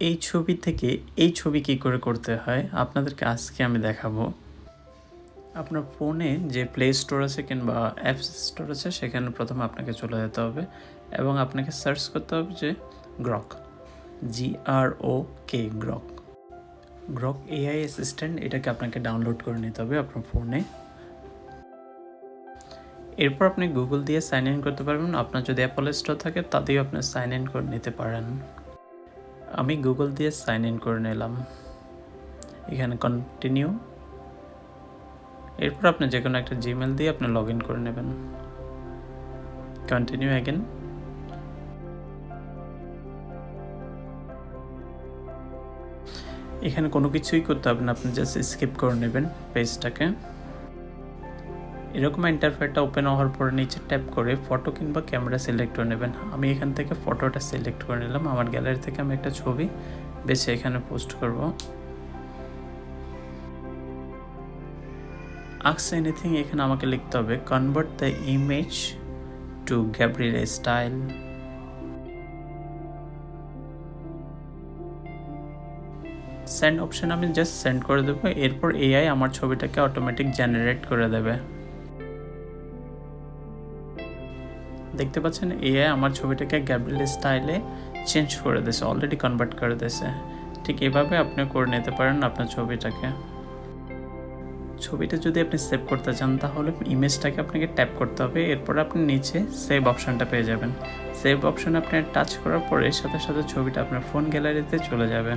এই ছবি থেকে এই ছবি কী করে করতে হয়? আপনাদেরকে আজকে আমি দেখাবো। আপনার ফোনে যে প্লে স্টোর আছে কিংবা অ্যাপস স্টোর আছে, সেখানে প্রথমে আপনাকে চলে যেতে হবে এবং আপনাকে সার্চ করতে হবে যে Grok G R O K Grok Grok AI assistant এটাকে আপনাকে ডাউনলোড করে নিতে হবে আপনার ফোনে। এরপর আপনি গুগল দিয়ে সাইন ইন করতে পারবেন। আপনার যদি অ্যাপল স্টোর থাকে, তাতেও আপনি সাইন ইন করে নিতে পারেন। আমি গুগল দিয়ে সাইন ইন করে নিলাম। এখানে কন্টিনিউ এরপর আপনি যে কোনো একটা জিমেল দিয়ে আপনি লগ ইন করে নেবেন। কন্টিনিউ অ্যাগেন এখানে কোনো কিছুই করতে হবে না, আপনি জাস্ট স্কিপ করে নেবেন পেজটাকে এরকম ইন্টারফেসটা ওপেন হওয়ার পরে নিচে ট্যাপ করে ফটো কিংবা ক্যামেরা সিলেক্ট করে নেবেন। আমি এখান থেকে ফটোটা সিলেক্ট করে নিলাম। আমার গ্যালারি থেকে আমি একটা ছবি বেছে এখানে পোস্ট করব। আক্স এনিথিং এখানে আমাকে লিখতে হবে convert the image to Ghibli style send option আমি জাস্ট সেন্ড করে দেবো, এরপর এআই আমার ছবিটাকে অটোমেটিক জেনারেট করে দেবে। দেখতে পাচ্ছেন এআই আমার ছবিটাকে গ্যাব্রিল স্টাইলে চেঞ্জ করে দিয়েছে অলরেডি কনভার্ট করে দিয়েছে। ঠিক এভাবে আপনি করে নিতে পারেন আপনার ছবিটাকে। ছবিটা যদি আপনি সেভ করতে চান, তাহলে ইমেজটাকে আপনাকে ট্যাপ করতে হবে, এরপর আপনি নিচে সেভ অপশানটা পেয়ে যাবেন। সেভ অপশানে আপনি টাচ করার পরে সাথে সাথে ছবিটা আপনার ফোন গ্যালারিতে চলে যাবে।